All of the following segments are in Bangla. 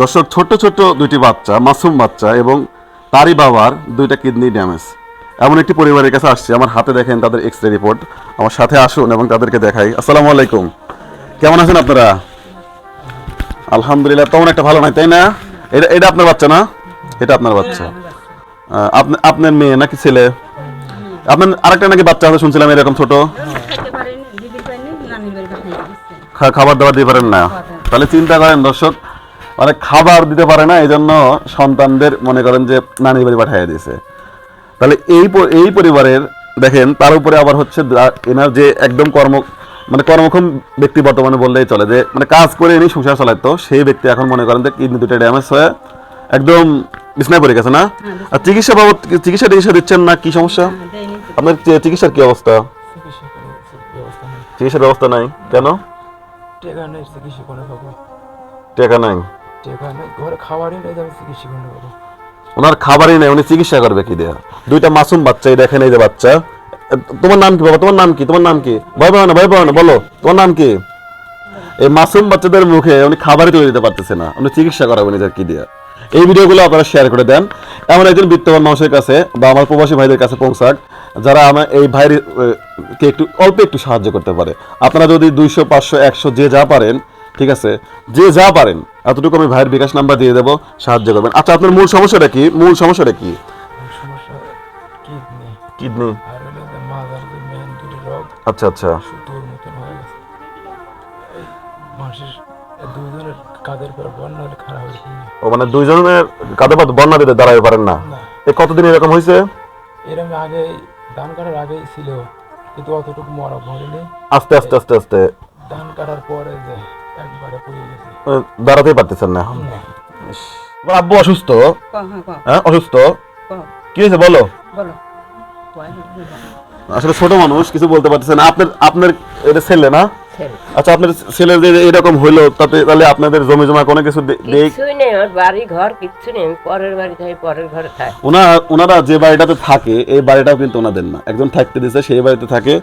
দর্শক ছোট্ট ছোট্ট দুইটি বাচ্চা মাসুম বাচ্চা এবং তারই বাবার দুইটা কিডনি ড্যামেজ। এমন একটি পরিবারের কাছে আসছে। আমার হাতে দেখেন তাদের এক্স রে রিপোর্ট আমার সাথে আসুন এবং তাদেরকে দেখাই। আসসালামু আলাইকুম। কেমন আছেন আপনারা? আলহামদুলিল্লাহ তেমন একটা ভালো নাই তাই না? এটা এটা আপনার বাচ্চা না? এটা আপনার বাচ্চা। আপনার মেয়ে নাকি ছেলে? আপনার আরেকটা নাকি বাচ্চা আছে শুনছিলাম এরকম ছোট? খাবার দাবার দিতে পারেন না। তাহলে চিন্তা করেন দর্শক মানে খাবার দিতে পারে না এই জন্য সন্তানদের মনে করেন যে নানি বাড়ি পাঠিয়ে দিয়েছে। তাহলে এই এই পরিবারের দেখেন তার উপরে আবার হচ্ছে এনার যে একদম কর্ম মানে কর্মক্ষম ব্যক্তি বর্তমানে বললেই চলে যে মানে কাজ করে এনে সংসার চালাতো সেই ব্যক্তি এখন মনে করেন যে কিডনি দুটো ড্যামেজ হয়ে একদম বিছনায় পড়ে গেছে না? আর চিকিৎসা বাবদ চিকিৎসা টিকিৎসা দিচ্ছেন না কি সমস্যা? হ্যাঁ। আপনার চিকিৎসার কি অবস্থা? চিকিৎসা ব্যবস্থা চিকিৎসার ব্যবস্থা নাই। কেন? টেকা নেই। চিকিৎসা পাবো ওনার খাবারই নেই, উনি চিকিৎসা করবে কি দেয়া? দুইটা মাসুম বাচ্চা, এই দেখেন যে বাচ্চা। তোমার নাম কি বাবা? তোমার নাম কি? তোমার নাম কি? ভয় না ভয় না, বলো। তোমার নাম কি? এই মাসুম বাচ্চাদের মুখে উনি খাবারই তৈরি দিতে পারতেছে না। উনি চিকিৎসা করাবেন নিজের কি এই ভিডিওগুলো আপনারা শেয়ার করে দেন। এমন একজন বিত্তবান মানুষের কাছে বা আমার প্রবাসী ভাইদের কাছে পৌঁছাক, যারা আমার এই ভাইয়ের কে একটু, অল্প একটু সাহায্য করতে পারে। আপনারা যদি দুইশো, পাঁচশো, একশো যে যা পারেন ঠিক আছে? যে যা পারেন এতটুকু আমি ভাইয়ের বিকাশ নাম্বার দিয়ে দেবো সাহায্য করবেন। আচ্ছা আপনার মূল সমস্যাটা কি? মূল সমস্যাটা কি? কিডনি। আচ্ছা আচ্ছা। ও মানে দুইজনের কাঁধে পাত বন্যা দিতে দাঁড়াতে পারেন না? না। এ কতদিন এরকম হয়েছে এরকম আগে ধান কাটার আগেই ছিল কিন্তু অতটুকু মরা ভরেনি আস্তে আস্তে আস্তে আস্তে। ধান কাটার পরে যে দাঁড়াতেই পারতেছেন না। আব্বু অসুস্থ? হ্যাঁ, হ্যাঁ অসুস্থ? কি। হয়েছে বলো। আসলে ছোট মানুষ কিছু বলতে পারতেছে না। আপনার আপনার এটা ছেলে না? আচ্ছা আপনার যে এরকম তাতে তাহলে আপনাদের জমি জমা কোনো কিছু কিছুই নেই আমার বাড়ি ঘর কিচ্ছু নেই পরের বাড়ি থাকি পরের ঘরে থাকি। ওনারা ওনারা যে বাড়িটাতে থাকে এই বাড়িটাও কিন্তু ওনাদের না। একজন থাকতে দিছে সেই বাড়িতে থাকে।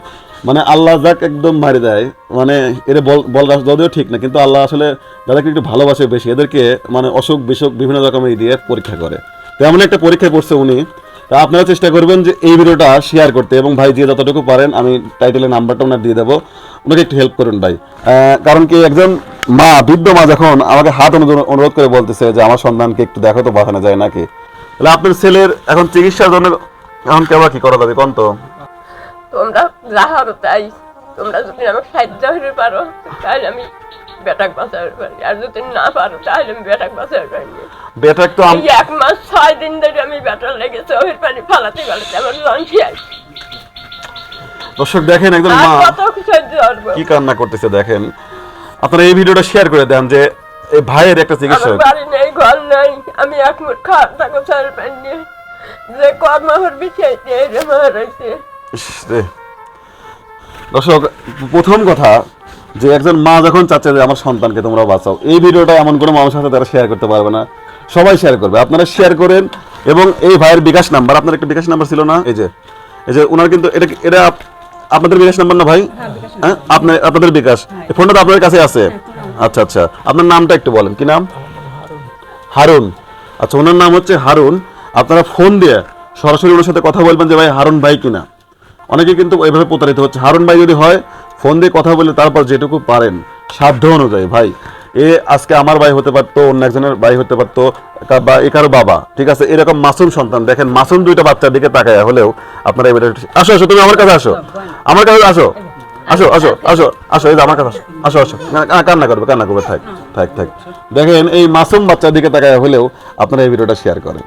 মানে আল্লাহ যাক একদম মারি দেয়। মানে এর বল বল যদিও ঠিক না কিন্তু আল্লাহ আসলে যাদেরকে একটু ভালোবাসে বেশি এদেরকে মানে অসুখ বিসুখ বিভিন্ন রকমের দিয়ে পরীক্ষা করে। তেমন একটা পরীক্ষা করছে উনি। তা আপনারা চেষ্টা করবেন যে এই ভিডিওটা শেয়ার করতে এবং ভাই যে যতটুকু পারেন, আমি টাইটেলের নাম্বারটা ওনার দিয়ে দেবো। ওনাকে একটু হেল্প করুন ভাই। কারণ কি একজন মা, বৃদ্ধ মা যখন আমাকে হাত অনুরোধ- করে বলতেছে যে আমার সন্তানকে একটু দেখো তো বাঁচানো যায় নাকি? তাহলে আপনার ছেলের এখন চিকিৎসার জন্য এখন কেমন কি করা যাবে? কোন তো? তোমরা যাহারও তাই, তোমরা যদি আমার সাহায্য হতে পারো, তাহলে আমি বেটাক পারি আর যদি না পারো তাহলে আমি বেটাক পারি না। তো আম- এক মাস ছয় দিন ধরে আমি বেটার লেগেছে পানি ফালাতে ফালাতে আমার লঞ্চি দর্শক দেখেন আর মা কি কান্না করতেছে দেখেন। আপনারা এই ভিডিওটা শেয়ার করে দেন যে এই ভাইয়ের একটা চিকিৎসা বাড়ি নেই ঘর নেই আমি এক মুঠ খাওয়ার টাকা ছাড় পাইনি। যে কর্ম এরকম রয়েছে। দর্শক প্রথম কথা যে একজন মা যখন চাচ্ছে যে আমার সন্তানকে তোমরা বাঁচাও এই ভিডিওটা এমন কোনো মানুষের সাথে তারা শেয়ার করতে পারবে না। সবাই শেয়ার করবে। আপনারা শেয়ার করেন এবং এই ভাইয়ের বিকাশ নাম্বার আপনার একটা বিকাশ নাম্বার ছিল না? এই যে এই যে ওনার কিন্তু এটা এটা আপনাদের বিকাশ নাম্বার না ভাই? হ্যাঁ আপনার আপনাদের বিকাশ। ফোনটা তো আপনাদের কাছে আছে। আচ্ছা আচ্ছা আপনার নামটা একটু বলেন। কি নাম? হারুন। আচ্ছা ওনার নাম হচ্ছে হারুন। আপনারা ফোন দিয়ে সরাসরি ওনার সাথে কথা বলবেন যে ভাই হারুন ভাই কিনা? অনেকে কিন্তু এইভাবে প্রতারিত হচ্ছে। হারুন ভাই যদি হয় ফোন দিয়ে কথা বলে তারপর যেটুকু পারেন, সাধ্য অনুযায়ী। ভাই, এ আজকে আমার ভাই হতে পারতো, অন্য একজনের ভাই হতে পারতো বা এ কারও বাবা, ঠিক আছে? এরকম মাসুম সন্তান, দেখেন, মাসুম দুইটা বাচ্চার দিকে তাকায় হলেও আপনারা এবারে আসো আসো, তুমি আমার কাছে আসো। আমার কাছে আসো। আসো আসো আসো আসো, এই আমার কাছে আসো। আসো আসো। কান্না করবে কান্না করবে, থাক থাক থাক। দেখেন, এই মাসুম বাচ্চার দিকে তাকায় হলেও আপনারা এই ভিডিওটা শেয়ার করেন।